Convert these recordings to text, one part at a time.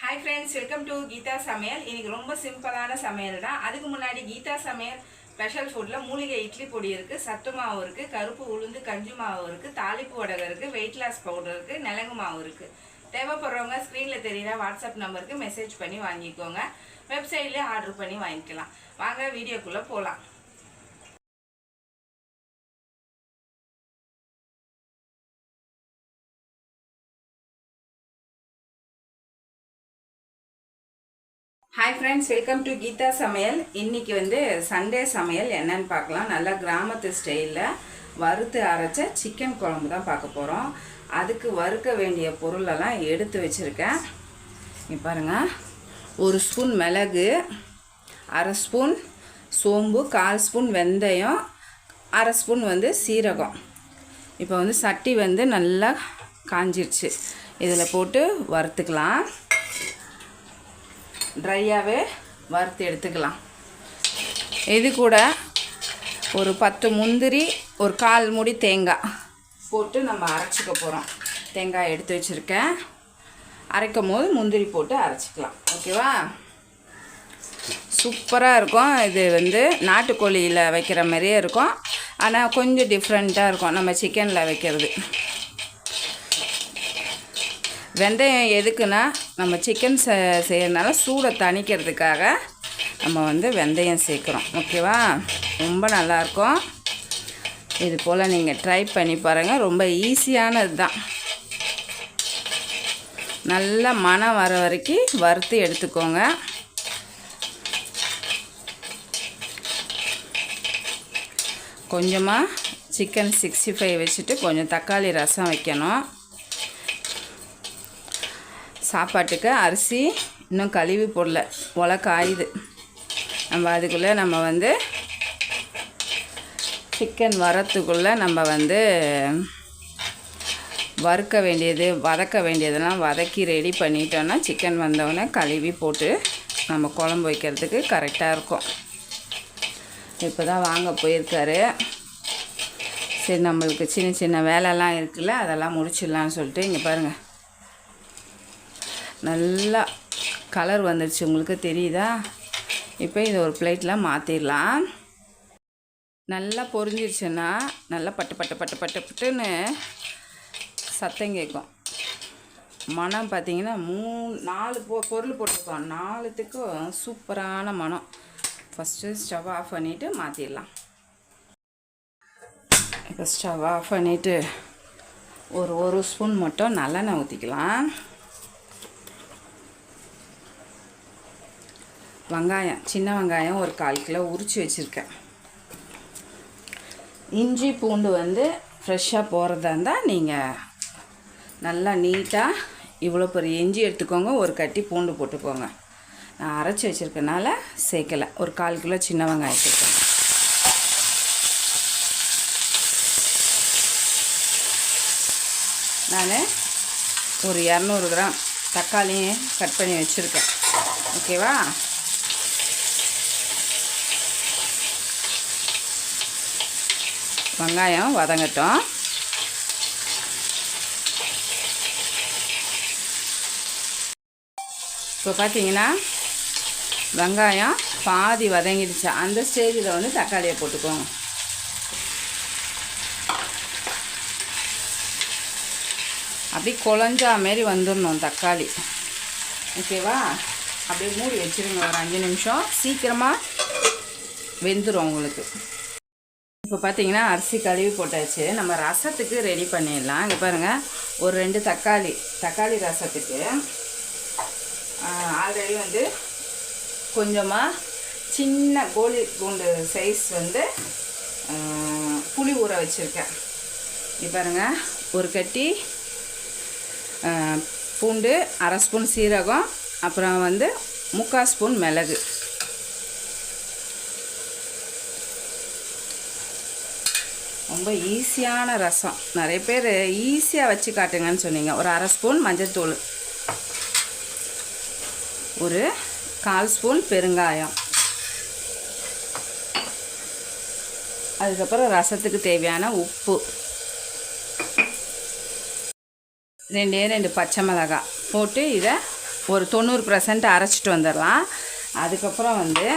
Hi friends welcome to Geetha சமையல் இன்றைக்கி ரொம்ப சிம்பிளான சமையல் தான். அதுக்கு முன்னாடி கீதா சமையல் ஸ்பெஷல் ஃபுட்டில் மூலிகை இட்லி பொடி இருக்குது சத்து மாவு இருக்குது கருப்பு உளுந்து கஞ்சி மாவு இருக்குது தாளிப்பு வடகம் இருக்குது வெயிட் லாஸ் பவுடர் இருக்குது நிலங்கு மாவு இருக்குது தேவைப்படுறவங்க ஸ்க்ரீனில் தெரியுற வாட்ஸ்அப் நம்பருக்கு மெசேஜ் பண்ணி வாங்கிக்கோங்க. வெப்சைட்லேயே ஆர்டர் பண்ணி வாங்கிக்கலாம். வாங்க வீடியோக்குள்ளே போகலாம் hi friends welcome to Geetha சமையல் இன்றைக்கி வந்து சண்டே சமையல் என்னன்னு பார்க்கலாம் நல்லா கிராமத்து ஸ்டைலில் வறுத்து அரைச்ச சிக்கன் குழம்பு தான் பார்க்க போகிறோம் அதுக்கு வறுக்க வேண்டிய பொருளெல்லாம் எடுத்து வச்சுருக்கேன் இங்க பாருங்க ஒரு ஸ்பூன் மிளகு அரை ஸ்பூன் சோம்பு கால் ஸ்பூன் வெந்தயம் அரை ஸ்பூன் வந்து சீரகம் இப்போ வந்து சட்டி வந்து நல்லா காஞ்சிருச்சு இதில் போட்டு வறுத்துக்கலாம் ட்ரையாகவே வறுத்து எடுத்துக்கலாம். இது கூட ஒரு பத்து முந்திரி ஒரு கால் மூடி தேங்காய் போட்டு நம்ம அரைச்சிக்க போகிறோம் தேங்காய் எடுத்து வச்சுருக்கேன். அரைக்கும் போது முந்திரி போட்டு அரைச்சிக்கலாம். ஓகேவா? சூப்பராக இருக்கும். இது வந்து நாட்டுக்கோழியில் வைக்கிற மாதிரியே இருக்கும். ஆனால் கொஞ்சம் டிஃப்ரெண்ட்டாக இருக்கும். நம்ம சிக்கனில் வைக்கிறது. வெந்தயம் எதுக்குன்னா நம்ம சிக்கன் செ செய்யறதுனால சூடை தணிக்கிறதுக்காக நம்ம வந்து வெந்தயம் சேர்க்குறோம். ஓகேவா ரொம்ப நல்லாயிருக்கும். இது போல் நீங்கள் ட்ரை பண்ணி பாருங்கள் ரொம்ப ஈஸியானது தான். நல்லா மனம் வர வரைக்கும் வறுத்து எடுத்துக்கோங்க. கொஞ்சமாக சிக்கன் சிக்ஸ்டி ஃபைவ் வச்சுட்டு கொஞ்சம் தக்காளி ரசம் வைக்கணும். சாப்பாட்டுக்கு அரிசி இன்னும் கழுவி போடல. ஒலை காயுது நம்ம அதுக்குள்ளே நம்ம வந்து சிக்கன் வரத்துக்குள்ளே நம்ம வந்து வறுக்க வேண்டியது வதக்க வேண்டியதெல்லாம் வதக்கி ரெடி பண்ணிட்டோன்னா சிக்கன் வந்தவுடனே கழுவி போட்டு நம்ம குழம்பு வைக்கிறதுக்கு கரெக்டாக இருக்கும். இப்போ தான் வாங்க போயிருக்காரு. சரி நம்மளுக்கு சின்ன சின்ன வேலைலாம் இருக்குல்ல அதெல்லாம் முடிச்சிடலான்னு சொல்லிட்டு இங்கே பாருங்கள் நல்லா கலர் வந்துடுச்சு உங்களுக்கு தெரியுதா? இப்போ இதை ஒரு பிளேட்டில் மாற்றிடலாம் நல்லா பொரிஞ்சிருச்சுன்னா நல்லா பட்டு பட்டு பட்டு பட்டு பட்டுன்னு சத்தம் கேட்கும். மனம் பார்த்திங்கன்னா மூணு நாலு பொ பொருள் போட்டிருக்கோம். நாலுத்துக்கும் சூப்பரான மனம். ஃபஸ்ட்டு ஸ்டவ் ஆஃப் பண்ணிவிட்டு மாற்றிடலாம் இப்போ ஸ்டவ் ஆஃப் பண்ணிவிட்டு ஒரு ஒரு ஸ்பூன் மட்டும் நல்லெண்ணெய் ஊற்றிக்கலாம் வெங்காயம் சின்ன வெங்காயம் ஒரு கால் கிலோ உரித்து வச்சுருக்கேன். இஞ்சி பூண்டு வந்து ஃப்ரெஷ்ஷாக போகிறதா இருந்தால் நீங்கள் நல்லா நீட்டாக இவ்வளோ பெரிய இஞ்சி எடுத்துக்கோங்க ஒரு கட்டி பூண்டு போட்டுக்கோங்க. நான் அரைச்சி வச்சுருக்கனால சேர்க்கலை. ஒரு கால் கிலோ சின்ன வெங்காயம் சேர்க்கேன் நான் ஒரு இரநூறு கிராம் தக்காளியும் கட் பண்ணி வச்சுருக்கேன். ஓகேவா? வெங்காயம் வதங்கட்டும். இப்போ பார்த்தீங்கன்னா வெங்காயம் பாதி வதங்கிடுச்சு. அந்த ஸ்டேஜில் வந்து தக்காளியை போட்டுக்கோங்க. அப்படி குழஞ்சா மாரி வந்துடணும் தக்காளி. ஓகேவா? அப்படியே மூடி வச்சுருங்க. ஒரு அஞ்சு நிமிஷம். சீக்கிரமாக வெந்துடும் உங்களுக்கு. இப்போ பார்த்தீங்கன்னா அரிசி கழுவி போட்டாச்சு. நம்ம ரசத்துக்கு ரெடி பண்ணிடலாம். இங்கே பாருங்கள் ஒரு ரெண்டு தக்காளி தக்காளி ரசத்துக்கு ஆல்ரெடி வந்து கொஞ்சமாக சின்ன கோழி பூண்டு சைஸ் வந்து புளி ஊற வச்சுருக்கேன். இங்கே பாருங்கள் ஒரு கட்டி பூண்டு அரை ஸ்பூன் சீரகம் அப்புறம் வந்து முக்கால் ஸ்பூன் மிளகு. ரொம்ப ஈஸியான ரசம். நிறைய பேர் ஈஸியாக வச்சு காட்டுங்கன்னு சொன்னீங்க. ஒரு அரை ஸ்பூன் மஞ்சள்தூள் ஒரு கால் ஸ்பூன் பெருங்காயம். அதுக்கப்புறம் ரசத்துக்கு தேவையான உப்பு. ரெண்டே ரெண்டு பச்சை மிளகாய் போட்டு இதை ஒரு தொண்ணூறு பர்சன்ட் அரைச்சிட்டு வந்துடலாம். அதுக்கப்புறம் வந்து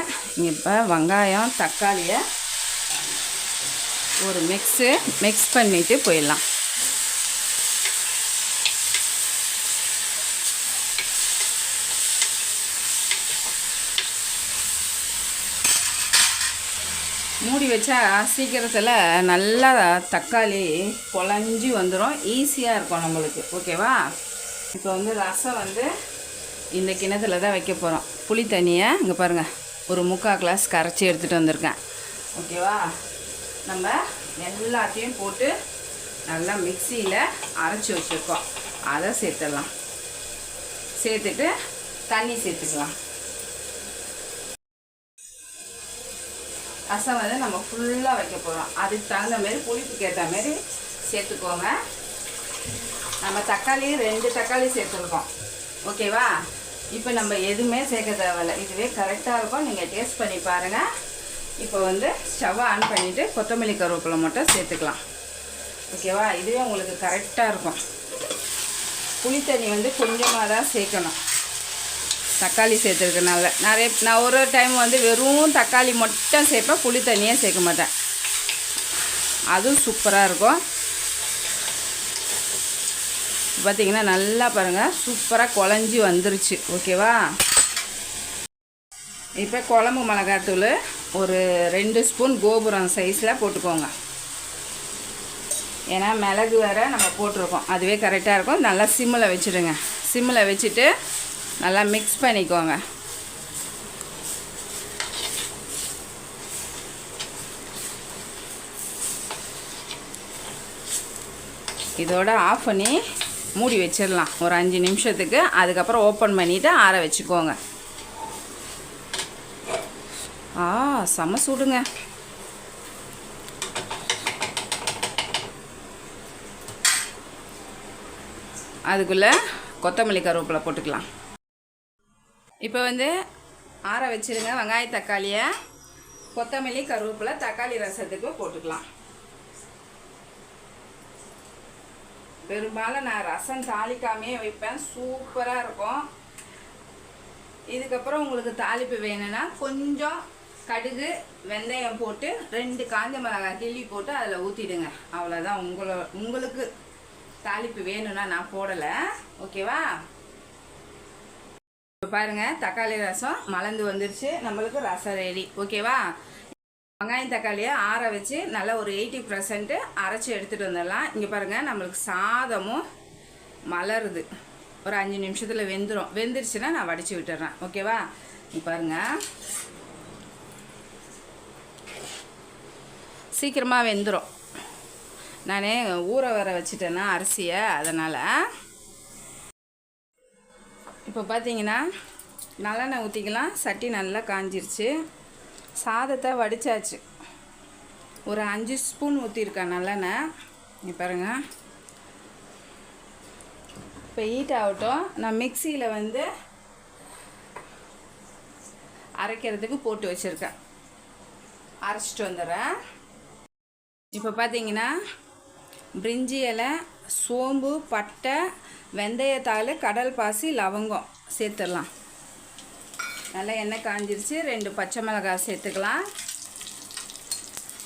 இப்போ வெங்காயம் தக்காளியை ஒரு மிக்ஸு மிக்ஸ் பண்ணிவிட்டு போயிடலாம். மூடி வச்சா சீக்கிரத்தில் நல்லா தக்காளி குழஞ்சி வந்துடும் ஈஸியாக இருக்கும் நம்மளுக்கு. ஓகேவா இப்போ வந்து ரசம் வந்து இந்த கிணத்துல தான் வைக்க போகிறோம் புளி தண்ணியை இங்கே பாருங்கள் ஒரு முக்கால் கிளாஸ் கரைச்சி எடுத்துகிட்டு வந்திருக்கேன். ஓகேவா நம்ம எல்லாத்தையும் போட்டு நல்லா மிக்சியில் அரைச்சி வச்சுருக்கோம். அதை சேர்த்துடலாம். சேர்த்துட்டு தண்ணி சேர்த்துக்கலாம். ரசம் வந்து நம்ம ஃபுல்லாக வைக்க போகிறோம் அதுக்கு தகுந்த மாதிரி புளிப்புக்கு ஏற்ற மாதிரி சேர்த்துக்கோங்க. நம்ம தக்காளி ரெண்டு தக்காளி சேர்த்துருக்கோம். ஓகேவா? இப்போ நம்ம எதுவுமே சேர்க்க தேவையில்ல. இதுவே கரெக்டாக இருக்கும். நீங்கள் டேஸ்ட் பண்ணி பாருங்கள் இப்போ வந்து ஸ்டவ் ஆன் பண்ணிவிட்டு கொத்தமல்லி கருவேப்பிலை மட்டும் சேர்த்துக்கலாம். ஓகேவா இதுவே உங்களுக்கு கரெக்டாக இருக்கும். புளி தண்ணி வந்து கொஞ்சமாக தான் சேர்க்கணும். தக்காளி சேர்த்துருக்கனால. நிறைய நான் ஒரு டைம் வந்து வெறும் தக்காளி மட்டும் சேர்ப்பேன் புளி தண்ணியே சேர்க்க மாட்டேன். அதுவும் சூப்பராக இருக்கும். பார்த்திங்கன்னா நல்லா பாருங்கள் சூப்பராக குழஞ்சி வந்துருச்சு. ஓகேவா இப்போ குழம்பு மிளகாத்தூள் ஒரு ரெண்டு ஸ்பூன் கோபுரம் சைஸில் போட்டுக்கோங்க. ஏன்னா மிளகு வேறு நம்ம போட்டிருக்கோம். அதுவே கரெக்டாக இருக்கும். நல்லா சிம்மில் வச்சுடுங்க. சிம்மில் வச்சுட்டு நல்லா மிக்ஸ் பண்ணிக்கோங்க. இதோட ஆஃப் பண்ணி மூடி வச்சிடலாம். ஒரு அஞ்சு நிமிஷத்துக்கு. அதுக்கப்புறம் ஓப்பன் பண்ணிவிட்டு ஆற வச்சுக்கோங்க. ஆ செம சூடுங்க. அதுக்குள்ளே கொத்தமல்லி கருவேப்பிலை போட்டுக்கலாம். இப்போ வந்து ஆற வச்சிருங்க வெங்காய தக்காளியை கொத்தமல்லி கருவேப்பிலை தக்காளி ரசத்துக்கு போட்டுக்கலாம். பெரும்பாலும் நான் ரசம் தாளிக்காமையே வைப்பேன். சூப்பராக இருக்கும். இதுக்கப்புறம் உங்களுக்கு தாளிப்பு வேணும்னா கொஞ்சம் கடுகு வெந்தயம் போட்டு ரெண்டு காஞ்ச மிளகாய் கிள்ளி போட்டு அதில் ஊற்றிடுங்க அவ்வளோதான் உங்களோ உங்களுக்கு தாளிப்பு வேணும்னா நான் போடலை. ஓகேவா? இப்போ பாருங்க தக்காளி ரசம் மலர்ந்து வந்துருச்சு. நம்மளுக்கு ரசம் ரெடி ஓகேவா? வெங்காயம் தக்காளியை ஆற வச்சு நல்லா ஒரு எயிட்டி பர்சன்ட்டு அரைச்சி எடுத்துகிட்டு வந்துடலாம். இங்கே பாருங்கள் நம்மளுக்கு சாதமும் மலருது. ஒரு அஞ்சு நிமிஷத்தில் வெந்துடும் வெந்துருச்சுன்னா நான் வடித்து விட்டுறேன். ஓகேவா? இங்கே பாருங்கள் சீக்கிரமாக வெந்துடும் நான் ஊற வர வச்சுட்டேன்னா அரிசியை அதனால். இப்போ பார்த்தீங்கன்னா நல்லெண்ணெய் ஊற்றிக்கலாம் சட்டி நல்லா காஞ்சிருச்சு. சாதத்தை வடித்தாச்சு ஒரு அஞ்சு ஸ்பூன் ஊற்றிருக்கேன் நல்லெண்ணெய். நீ பாருங்கள் இப்போ ஹீட் ஆகட்டும். நான் மிக்சியில் வந்து அரைக்கிறதுக்கு போட்டு வச்சுருக்கேன். அரைச்சிட்டு வந்துடுறேன். இப்போ பார்த்தீங்கன்னா பிரிஞ்சி இலை சோம்பு பட்டை வெந்தயத்தாள் கடல் பாசி லவங்கம் சேர்த்துடலாம். நல்லா எண்ணெய் காஞ்சிருச்சு. ரெண்டு பச்சை மிளகாய் சேர்த்துக்கலாம்.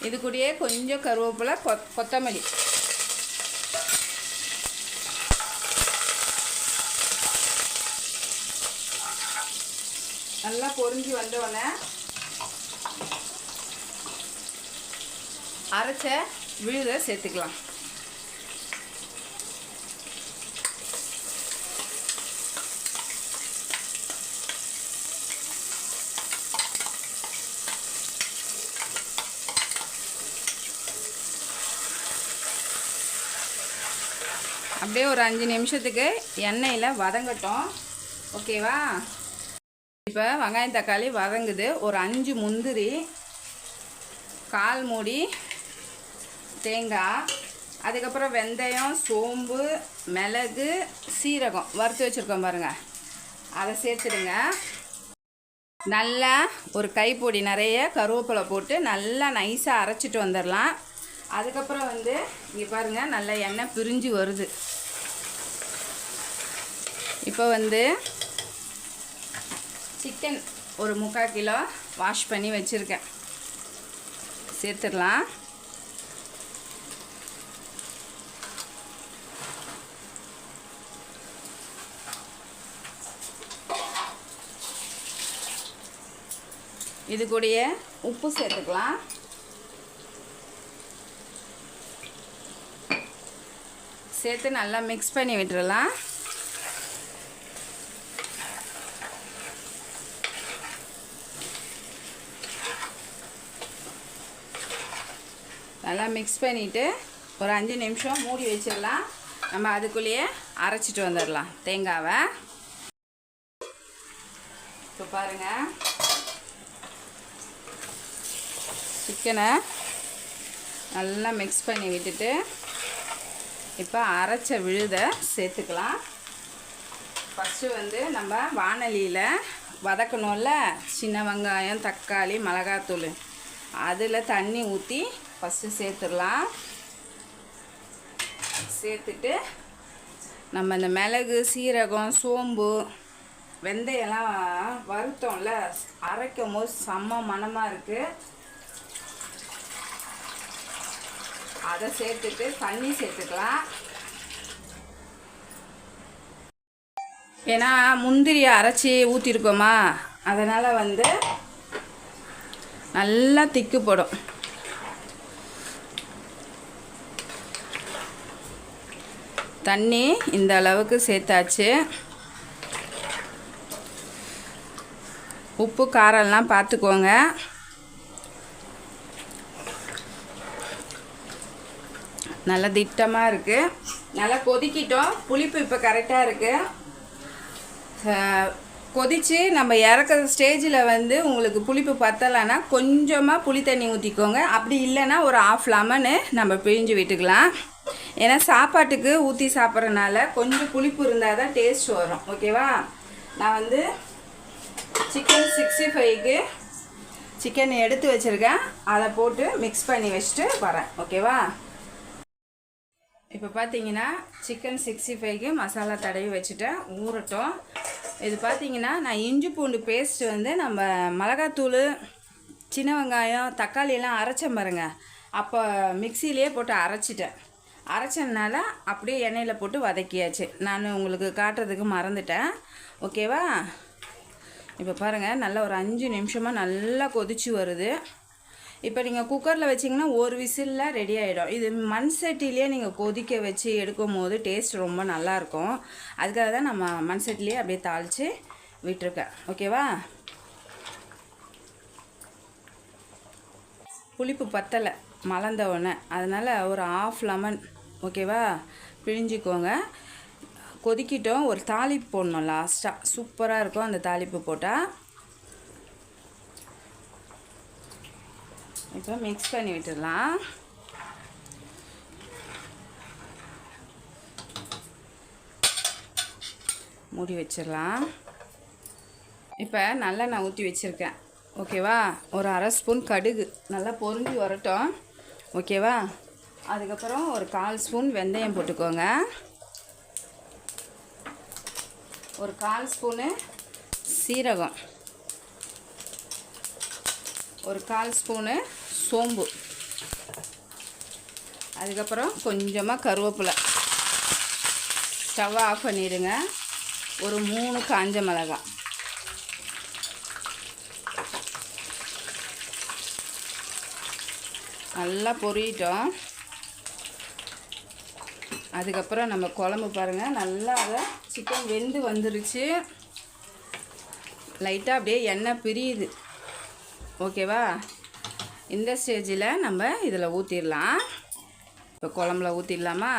இது கூடயே கொஞ்சம் கருவேப்பிலை கொ கொத்தமல்லி. நல்லா பொரிஞ்சு வந்தோடனே அரைச்ச விழுதை சேர்த்துக்கலாம். அப்படியே ஒரு அஞ்சு நிமிஷத்துக்கு எண்ணெயில் வதங்கட்டும். ஓகேவா? இப்போ வெங்காயம் தக்காளி வதங்குது. ஒரு அஞ்சு முந்திரி கால் மூடி தேங்காய் அதுக்கப்புறம் வெந்தயம் சோம்பு மிளகு சீரகம். வறுத்து வச்சுருக்கோம் பாருங்கள் அதை சேர்த்துடுங்க. நல்லா ஒரு கைப்பொடி நிறைய கருவேப்பிலை போட்டு நல்லா நைஸாக அரைச்சிட்டு வந்துடலாம். அதுக்கப்புறம் வந்து இங்கே பாருங்கள் நல்லா எண்ணெய் பிரிஞ்சு வருது. இப்போ வந்து சிக்கன் ஒரு முக்கால் கிலோ வாஷ் பண்ணி வச்சுருக்கேன். சேர்த்துடலாம். இது கூடிய உப்பு சேர்த்துக்கலாம். சேர்த்து நல்லா மிக்ஸ் பண்ணி விட்டுடலாம் நல்லா மிக்ஸ் பண்ணிவிட்டு ஒரு அஞ்சு நிமிஷம் மூடி வச்சிடலாம். நம்ம அதுக்குள்ளேயே அரைச்சிட்டு வந்துடலாம். தேங்காவை. இப்போ பாருங்கள் சிக்கனை நல்லா மிக்ஸ் பண்ணி விட்டுட்டு இப்போ அரைச்ச விழுதை சேர்த்துக்கலாம். ஃபஸ்ட்டு வந்து நம்ம வானலியில் வதக்கணும்ல? சின்ன வெங்காயம் தக்காளி மிளகாத்தூள். அதில் தண்ணி ஊற்றி ஃபஸ்ட்டு சேர்த்துடலாம். சேர்த்துட்டு நம்ம இந்த மிளகு சீரகம் சோம்பு வெந்தயம்லாம் வறுத்தோம்ல? அரைக்கும் போது செம்ம மணமாக இருக்குது அதை சேர்த்துட்டு தண்ணி சேர்த்துக்கலாம். ஏன்னா முந்திரியை அரைச்சி ஊற்றிருக்கோமா அதனால் வந்து நல்லா திக்கு போடும். தண்ணி இந்த அளவுக்கு சேர்த்தாச்சு. உப்பு காரம்லாம் பார்த்துக்கோங்க. நல்லா திட்டமாக இருக்குது நல்லா கொதிக்கிட்டோம். புளிப்பு இப்போ கரெக்டாக இருக்குது கொதித்து நம்ம இறக்குற ஸ்டேஜில் வந்து உங்களுக்கு புளிப்பு பத்தலைன்னா கொஞ்சமாக புளி தண்ணி ஊற்றிக்கோங்க அப்படி இல்லைன்னா ஒரு ஆஃப் லெமனு நம்ம பிழிஞ்சு விட்டுக்கலாம். ஏன்னா சாப்பாட்டுக்கு ஊற்றி சாப்பிட்றதுனால கொஞ்சம் புளிப்பு இருந்தால் தான் டேஸ்ட் வரும். ஓகேவா நான் வந்து சிக்கன் சிக்ஸ்டி ஃபைவ்க்கு சிக்கன் எடுத்து வச்சுருக்கேன். அதை போட்டு மிக்ஸ் பண்ணி வச்சுட்டு வரேன். ஓகேவா இப்போ பார்த்தீங்கன்னா சிக்கன் சிக்ஸ்டி ஃபைவ்க்கு மசாலா தடவி வச்சுட்டேன் ஊறட்டும். இது பார்த்தீங்கன்னா நான் இஞ்சி பூண்டு பேஸ்ட் வந்து நம்ம மிளகாத்தூள் சின்ன வெங்காயம் தக்காளியெல்லாம் அரைச்சேன் பாருங்க. அப்போ மிக்சியிலே போட்டு அரைச்சிட்டேன். அரைச்சதுனால அப்படியே எண்ணெயில் போட்டு வதக்கியாச்சு. நான் உங்களுக்கு காட்டுறதுக்கு மறந்துட்டேன். ஓகேவா? இப்போ பாருங்கள் நல்லா ஒரு அஞ்சு நிமிஷமாக நல்லா கொதிச்சு வருது. இப்போ நீங்கள் குக்கரில் வச்சிங்கன்னா ஒரு விசிலில் ரெடி ஆகிடும் இது மண் சட்டிலேயே நீங்கள் கொதிக்க வச்சு எடுக்கும் போது டேஸ்ட் ரொம்ப நல்லாயிருக்கும் அதுக்காக தான் நம்ம மண் சட்டிலேயே அப்படியே தாளித்து விட்டுருக்கேன். ஓகேவா புளிப்பு பத்தலை மலர்ந்த உடனே. அதனால் ஒரு ஆஃப் லெமன் ஓகேவா பிழிஞ்சிக்கோங்க. கொதிக்கிட்டோம். ஒரு தாளிப்பு போடணும் லாஸ்ட்டாக சூப்பராக இருக்கும் அந்த தாளிப்பு போட்டால் இப்போ மிக்ஸ் பண்ணி விட்டுடலாம். மூடி வச்சிடலாம். இப்போ நல்லெண்ணெய் ஊற்றி வச்சுருக்கேன். ஓகேவா ஒரு அரை ஸ்பூன் கடுகு. நல்லா பொருந்தி வரட்டும். ஓகேவா அதுக்கப்புறம் ஒரு கால் ஸ்பூன் வெந்தயம் போட்டுக்கோங்க. ஒரு கால் ஸ்பூனு சீரகம். ஒரு கால் ஸ்பூனு சோம்பு. அதுக்கப்புறம் கொஞ்சமாக கருவேப்பிலை. ஸ்டவ் ஆஃப் பண்ணிடுங்க. ஒரு மூணு காஞ்ச மிளகாய் நல்லா பொரியட்டும் அதுக்கப்புறம் நம்ம குழம்பு பாருங்கள் நல்லா அதை சிக்கன் வெந்து வந்துருச்சு. லைட்டாக அப்படியே எண்ணெய் பிரியுது. ஓகேவா இந்த ஸ்டேஜில் நம்ம இதில் ஊற்றிடலாம் இப்போ குழம்புல ஊற்றிடலாமா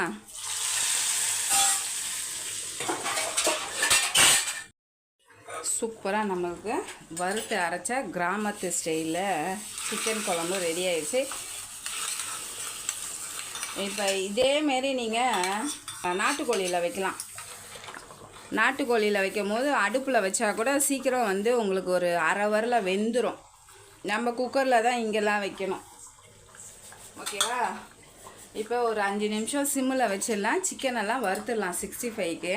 சூப்பராக நம்மளுக்கு வறுத்து அரைச்ச கிராமத்து ஸ்டைலில் சிக்கன் குழம்பு ரெடி ஆயிடுச்சு. இப்போ இதேமாரி நீங்கள் நாட்டுக்கோழியில் வைக்கலாம். நாட்டுக்கோழியில் வைக்கும் போது அடுப்பில் வச்சா கூட சீக்கிரம் வந்து உங்களுக்கு ஒரு அரை வரல வெந்துடும் நம்ம குக்கரில் தான் இங்கெல்லாம் வைக்கணும். ஓகேவா இப்போ ஒரு அஞ்சு நிமிஷம் சிம்மில் வச்சிடலாம். சிக்கன் எல்லாம் வறுத்துடலாம் சிக்ஸ்டி ஃபைவ்க்கு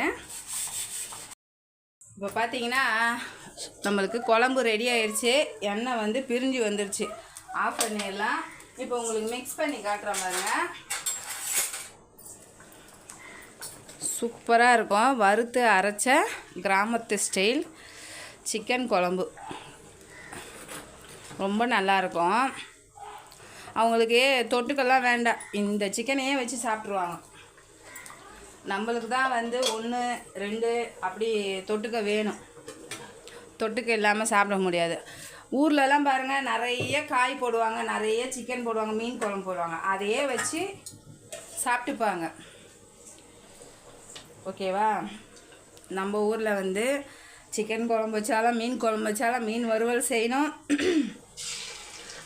இப்போ பார்த்தீங்கன்னா நம்மளுக்கு குழம்பு ரெடி ஆயிடுச்சு எண்ணெய் வந்து பிரிஞ்சு வந்துருச்சு. ஆஃப் பண்ணிடலாம். இப்போ உங்களுக்கு மிக்ஸ் பண்ணி காட்டுறேன் பாருங்க. சூப்பராக இருக்கும். வறுத்து அரைச்ச கிராமத்து ஸ்டைல் சிக்கன் குழம்பு. ரொம்ப நல்லாயிருக்கும். அவங்களுக்கு தொட்டுக்கெல்லாம் வேண்டாம். இந்த சிக்கனையே வச்சு சாப்பிட்ருவாங்க நம்மளுக்கு தான் வந்து ஒன்று ரெண்டு அப்படி தொட்டுக்க வேணும். தொட்டுக்க இல்லாமல் சாப்பிட முடியாது. ஊர்லலாம் பாருங்கள் நிறைய காய் போடுவாங்க நிறைய சிக்கன் போடுவாங்க மீன் குழம்பு போடுவாங்க. அதையே வச்சு சாப்பிட்டுப்பாங்க. ஓகேவா? நம்ம ஊரில் வந்து சிக்கன் குழம்பு வச்சாலும் மீன் குழம்பு வச்சாலும் மீன் வறுவல் செய்யணும்.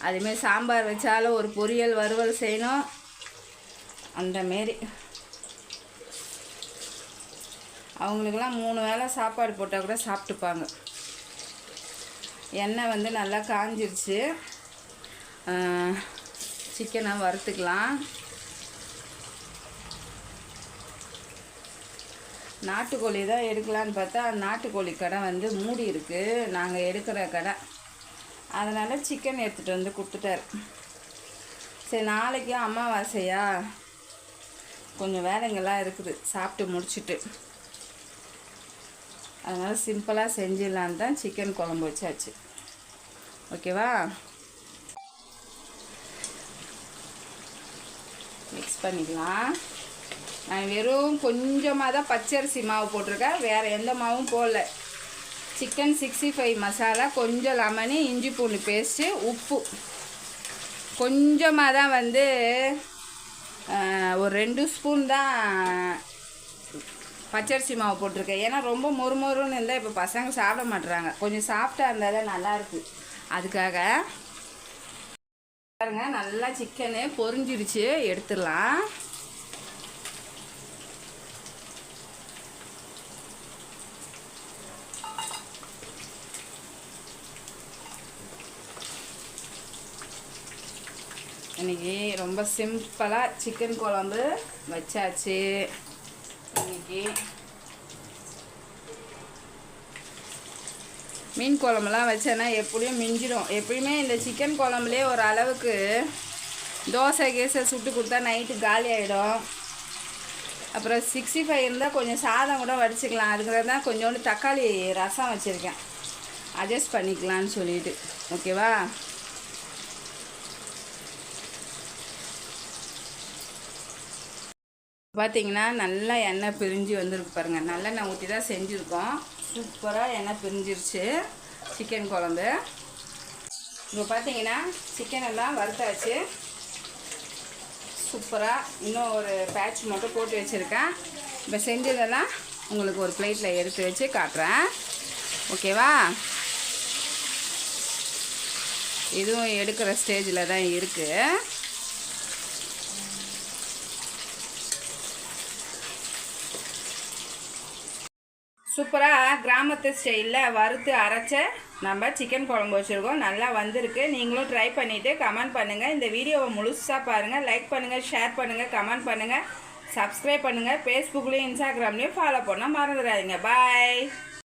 அதுமாரி சாம்பார் வச்சாலும் ஒரு பொரியல் வறுவல் செய்யணும். அந்த மாரி. அவங்களுக்கெல்லாம் மூணு வேளை சாப்பாடு போட்டால் கூட சாப்பிட்டுப்பாங்க. எண்ணெய் வந்து நல்லா காஞ்சிருச்சு. சிக்கனை வறுத்துக்கலாம். நாட்டுக்கோழி தான் எடுக்கலான்னு பார்த்தா நாட்டுக்கோழி கடை வந்து மூடி இருக்குது நாங்கள் எடுக்கிற கடை. அதனால் சிக்கன் எடுத்துகிட்டு வந்து கொடுத்துட்டாரு. சரி நாளைக்கு அமாவாசையா? கொஞ்சம் வேலைங்கள்லாம் இருக்குது. சாப்பிட்டு முடிச்சுட்டு. அதனால் சிம்பிளாக செஞ்சிடலான்னு தான் சிக்கன் குழம்பு வச்சாச்சு. ஓகேவா? மிக்ஸ் பண்ணிக்கலாம். நான் வெறும் கொஞ்சமாக தான் பச்சரிசி மாவு போட்டிருக்கேன். வேறு எந்த மாவும் போடல. சிக்கன் சிக்ஸ்டி ஃபைவ் மசாலா கொஞ்சம் லெமனு இஞ்சி பூண்டு பேஸ்ட்டு உப்பு. கொஞ்சமாக தான் வந்து ஒரு ரெண்டு ஸ்பூன் தான் பச்சரிசி மாவு போட்டிருக்கேன். ஏன்னா ரொம்ப மொறுமொறுன்னு இருந்தால் இப்போ பசங்க சாப்பிட மாட்டுறாங்க கொஞ்சம் சாஃப்டாக இருந்தால் தான் நல்லாயிருக்கு அதுக்காக பாருங்கள் நல்லா சிக்கனு பொரிஞ்சிருச்சு. எடுத்துடலாம். இன்னைக்கு ரொம்ப சிம்பிளாக சிக்கன் குழம்பு வச்சாச்சு. இன்னைக்கு மீன் குழம்புலாம் வச்சேன்னா எப்படியும் மிஞ்சிடும். எப்பயுமே இந்த சிக்கன் குழம்புலேயே ஒரு அளவுக்கு தோசை கேசை சுட்டு கொடுத்தா நைட்டு காலி ஆகிடும் அப்புறம் சிக்ஸ்டி ஃபைவ் இருந்தால் கொஞ்சம் சாதம் கூட வடிச்சிக்கலாம். அதுக்கு தான் கொஞ்சோண்டு தக்காளி ரசம் வச்சுருக்கேன். அட்ஜஸ்ட் பண்ணிக்கலான்னு சொல்லிட்டு. ஓகேவா? பார்த்தீங்கன்னா நல்லா எண்ணெய் பிரிஞ்சு வந்திருக்கு பாருங்கள் நல்லெண்ணெய் ஊற்றி தான் செஞ்சுருக்கோம். சூப்பராக எண்ணெய் பிரிஞ்சிருச்சு. சிக்கன் குழம்பு. இப்போ பார்த்தீங்கன்னா சிக்கன் எல்லாம் வறுத்தாச்சு. சூப்பராக இன்னும் ஒரு பேட்ச் மட்டும் போட்டு வச்சுருக்கேன். இப்போ செஞ்சதெல்லாம் உங்களுக்கு ஒரு பிளேட்டில் எடுத்து வச்சு காட்டுறேன். ஓகேவா? இதுவும் எடுக்கிற ஸ்டேஜில் தான் இருக்குது சூப்பராக கிராமத்து ஸ்டைலில் வறுத்து அரைச்ச நம்ம சிக்கன் குழம்பு வச்சுருக்கோம். நல்லா வந்திருக்கு. நீங்களும் ட்ரை பண்ணிவிட்டு கமெண்ட் பண்ணுங்கள் இந்த வீடியோவை முழுசாக பாருங்கள் லைக் பண்ணுங்கள் ஷேர் பண்ணுங்கள் கமெண்ட் பண்ணுங்கள் சப்ஸ்கிரைப் பண்ணுங்கள் ஃபேஸ்புக்லேயும் இன்ஸ்டாகிராம்லேயும் ஃபாலோ பண்ணால் மறந்துடாதீங்க. பாய்